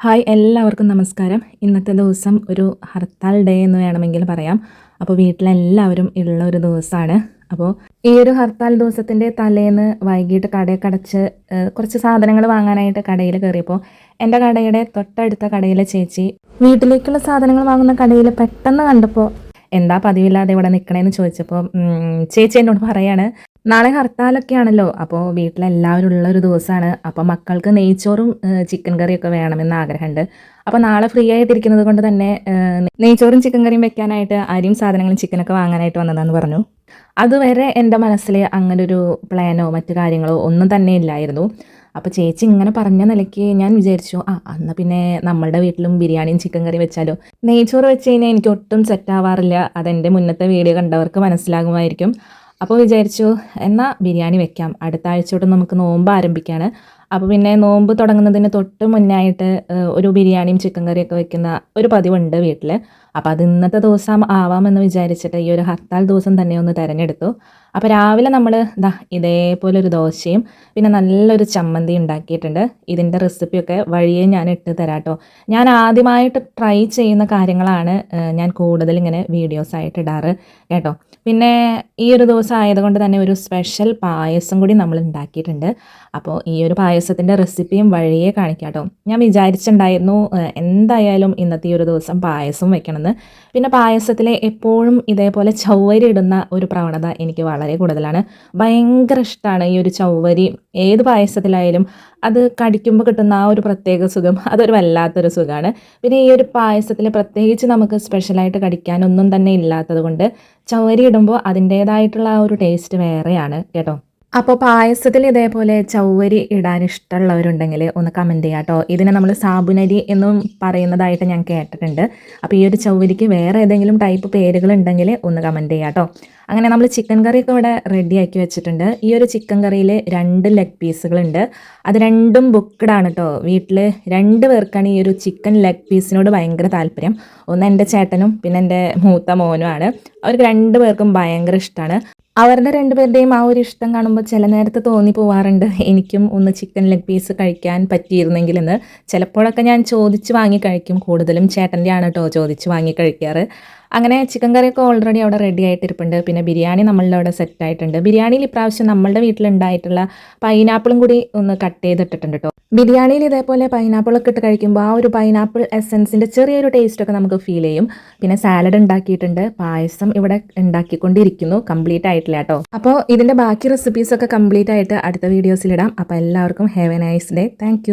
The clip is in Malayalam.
ഹായ് എല്ലാവർക്കും നമസ്കാരം. ഇന്നത്തെ ദിവസം ഒരു ഹർത്താൽ ഡേ എന്ന് വേണമെങ്കിൽ പറയാം. അപ്പോൾ വീട്ടിലെല്ലാവരും ഉള്ള ഒരു ദിവസമാണ്. അപ്പോൾ ഈ ഒരു ഹർത്താൽ ദിവസത്തിന്റെ തലേന്ന് വൈകിട്ട് കടയൊക്കെ അടച്ച് കുറച്ച് സാധനങ്ങൾ വാങ്ങാനായിട്ട് കടയിൽ കയറിയപ്പോൾ എന്റെ കടയുടെ തൊട്ടടുത്ത കടയിലെ ചേച്ചി വീട്ടിലേക്കുള്ള സാധനങ്ങൾ വാങ്ങുന്ന കടയിൽ പെട്ടെന്ന് കണ്ടപ്പോൾ എന്താ പതിവില്ലാതെ ഇവിടെ നിൽക്കണേന്ന് ചോദിച്ചപ്പോൾ ചേച്ചി എന്നോട് പറയാണ് നാളെ ഹർത്താലൊക്കെ ആണല്ലോ അപ്പോൾ വീട്ടിലെല്ലാവരും ഉള്ള ഒരു ദിവസമാണ് അപ്പോൾ മക്കൾക്ക് നെയ്ച്ചോറും ചിക്കൻ കറിയൊക്കെ വേണമെന്ന് ആഗ്രഹമുണ്ട് അപ്പോൾ നാളെ ഫ്രീ ആയിട്ടിരിക്കുന്നത് കൊണ്ട് തന്നെ നെയ്ച്ചോറും ചിക്കൻ കറിയും വെക്കാനായിട്ട് അരിയും സാധനങ്ങളും ചിക്കനൊക്കെ വാങ്ങാനായിട്ട് വന്നതാന്ന് പറഞ്ഞു. അതുവരെ എന്റെ മനസ്സിൽ അങ്ങനൊരു പ്ലാനോ മറ്റു കാര്യങ്ങളോ ഒന്നും തന്നെ ഇല്ലായിരുന്നു. അപ്പോൾ ചേച്ചി ഇങ്ങനെ പറഞ്ഞ നിലയ്ക്ക് ഞാൻ വിചാരിച്ചു ആ അന്ന് പിന്നെ നമ്മളുടെ വീട്ടിലും ബിരിയാണിയും ചിക്കൻ കറി വെച്ചാലോ? നെയ്ച്ചോറ് വെച്ച് കഴിഞ്ഞാൽ എനിക്ക് ഒട്ടും സെറ്റ് ആവാറില്ല. അതെന്റെ മുന്നത്തെ വീഡിയോ കണ്ടവർക്ക് മനസ്സിലാകുമായിരിക്കും. അപ്പോൾ വിചാരിച്ചു എന്നാൽ ബിരിയാണി വെക്കാം. അടുത്ത ആഴ്ച തൊട്ട് നമുക്ക് നോമ്പ് ആരംഭിക്കുകയാണ് അപ്പോൾ പിന്നെ നോമ്പ് തുടങ്ങുന്നതിന് തൊട്ട് മുന്നായിട്ട് ഒരു ബിരിയാണിയും ചിക്കൻ കറിയൊക്കെ വെക്കുന്ന ഒരു പതിവുണ്ട് വീട്ടിൽ അപ്പോൾ അത് ഇന്നത്തെ ദിവസം ആവാമെന്ന് വിചാരിച്ചിട്ട് ഈ ഒരു ഹർത്താൽ ദിവസം തന്നെ ഒന്ന് തിരഞ്ഞെടുത്തു. അപ്പോൾ രാവിലെ നമ്മൾ ദാ ഇതേപോലെ ഒരു ദോശയും പിന്നെ നല്ലൊരു ചമ്മന്തി ഉണ്ടാക്കിയിട്ടുണ്ട്. ഇതിന്റെ റെസിപ്പിയൊക്കെ വഴിയെ ഞാൻ ഇട്ട് തരാം കേട്ടോ ഞാൻ ആദ്യമായിട്ട് ട്രൈ ചെയ്യുന്ന കാര്യങ്ങളാണ് ഞാൻ കൂടുതൽ ഇങ്ങനെ വീഡിയോസ് ആയിട്ട് ഇടാറ് കേട്ടോ. പിന്നെ ഈ ഒരു ദിവസം ആയതുകൊണ്ട് തന്നെ ഒരു സ്പെഷ്യൽ പായസം കൂടി നമ്മൾ ഉണ്ടാക്കിയിട്ടുണ്ട്. അപ്പോൾ ഈ ഒരു പായസത്തിന്റെ റെസിപ്പിയും വഴിയെ കാണിക്കാം കേട്ടോ ഞാൻ വിചാരിച്ചിട്ടുണ്ടായിരുന്നു എന്തായാലും ഇന്നത്തെ ഈ ഒരു ദിവസം പായസം വെക്കണമെന്ന്. പിന്നെ പായസത്തിലെ എപ്പോഴും ഇതേപോലെ ചൗവരി ഇടുന്ന ഒരു പ്രവണത എനിക്ക് വളരെ കൂടുതലാണ്. ഭയങ്കര ഇഷ്ടമാണ് ഈ ഒരു ചൗവരി ഏത് പായസത്തിലായാലും അത് കടിക്കുമ്പോൾ കിട്ടുന്ന ആ ഒരു പ്രത്യേക സുഖം അതൊരു വല്ലാത്തൊരു സുഖമാണ് പിന്നെ ഈ ഒരു പായസത്തിൽ പ്രത്യേകിച്ച് നമുക്ക് സ്പെഷ്യലായിട്ട് കടിക്കാനൊന്നും തന്നെ ഇല്ലാത്തത് കൊണ്ട് ചൗവരി ഇടുമ്പോൾ അതിന്റേതായിട്ടുള്ള ആ ഒരു ടേസ്റ്റ് വേറെയാണ് കേട്ടോ. അപ്പോൾ പായസത്തിൽ ഇതേപോലെ ചൗവരി ഇടാൻ ഇഷ്ടമുള്ളവരുണ്ടെങ്കിൽ ഒന്ന് കമന്റ് ചെയ്യാം കേട്ടോ ഇതിനെ നമ്മൾ സാബുനരി എന്നും പറയുന്നതായിട്ട് ഞാൻ കേട്ടിട്ടുണ്ട്. അപ്പോൾ ഈ ഒരു ചൗവരിക്ക് വേറെ ഏതെങ്കിലും ടൈപ്പ് പേരുകൾ ഉണ്ടെങ്കിൽ ഒന്ന് കമന്റ് ചെയ്യാം കേട്ടോ അങ്ങനെ നമ്മൾ ചിക്കൻ കറിയൊക്കെ ഇവിടെ റെഡിയാക്കി വെച്ചിട്ടുണ്ട്. ഈ ഒരു ചിക്കൻ കറിയിൽ രണ്ട് ലെഗ് പീസുകളുണ്ട് അത് രണ്ടും ബുക്ക്ഡ് ആണ് കേട്ടോ വീട്ടിൽ രണ്ട് പേർക്കാണ് ഈ ഒരു ചിക്കൻ ലെഗ് പീസിനോട് ഭയങ്കര താല്പര്യം. ഒന്ന് എന്റെ ചേട്ടനും പിന്നെ എന്റെ മൂത്ത മോനുമാണ്. അവർക്ക് രണ്ട് പേർക്കും ഭയങ്കര ഇഷ്ടമാണ് അവരുടെ രണ്ടുപേരുടെയും ആ ഒരു ഇഷ്ടം കാണുമ്പോൾ ചില നേരത്ത് തോന്നി പോവാറുണ്ട്. എനിക്കും ഒന്ന് ചിക്കൻ ലെഗ് പീസ് കഴിക്കാൻ പറ്റിയിരുന്നെങ്കിലെന്ന്. ചിലപ്പോഴൊക്കെ ഞാൻ ചോദിച്ച് വാങ്ങി കഴിക്കും. കൂടുതലും ചേട്ടന്റെ ആണ് കേട്ടോ ചോദിച്ച് വാങ്ങി കഴിക്കാറ്. അങ്ങനെ ചിക്കൻ കറിയൊക്കെ ഓൾറെഡി അവിടെ റെഡി ആയിട്ടിരിപ്പുണ്ട്. പിന്നെ ബിരിയാണി നമ്മളുടെ അവിടെ സെറ്റ് ആയിട്ടുണ്ട്. ബിരിയാണിയിൽ ഇപ്രാവശ്യം നമ്മളുടെ വീട്ടിലുണ്ടായിട്ടുള്ള പൈനാപ്പിളും കൂടി ഒന്ന് കട്ട് ചെയ്തിട്ടിട്ടുണ്ട് കേട്ടോ ബിരിയാണിയിൽ ഇതേപോലെ പൈനാപ്പിളൊക്കെ ഇട്ട് കഴിക്കുമ്പോൾ ആ ഒരു പൈനാപ്പിൾ എസൻസിന്റെ ചെറിയൊരു ടേസ്റ്റൊക്കെ നമുക്ക് ഫീൽ ചെയ്യും. പിന്നെ സാലഡ് ഉണ്ടാക്കിയിട്ടുണ്ട്. പായസം ഇവിടെ ഉണ്ടാക്കിക്കൊണ്ടിരിക്കുന്നു. കംപ്ലീറ്റ് ആയിട്ടില്ല കേട്ടോ അപ്പോൾ ഇതിന്റെ ബാക്കി റെസിപ്പീസൊക്കെ കംപ്ലീറ്റ് ആയിട്ട് അടുത്ത വീഡിയോസിലിടാം അപ്പോൾ എല്ലാവർക്കും have a nice day thank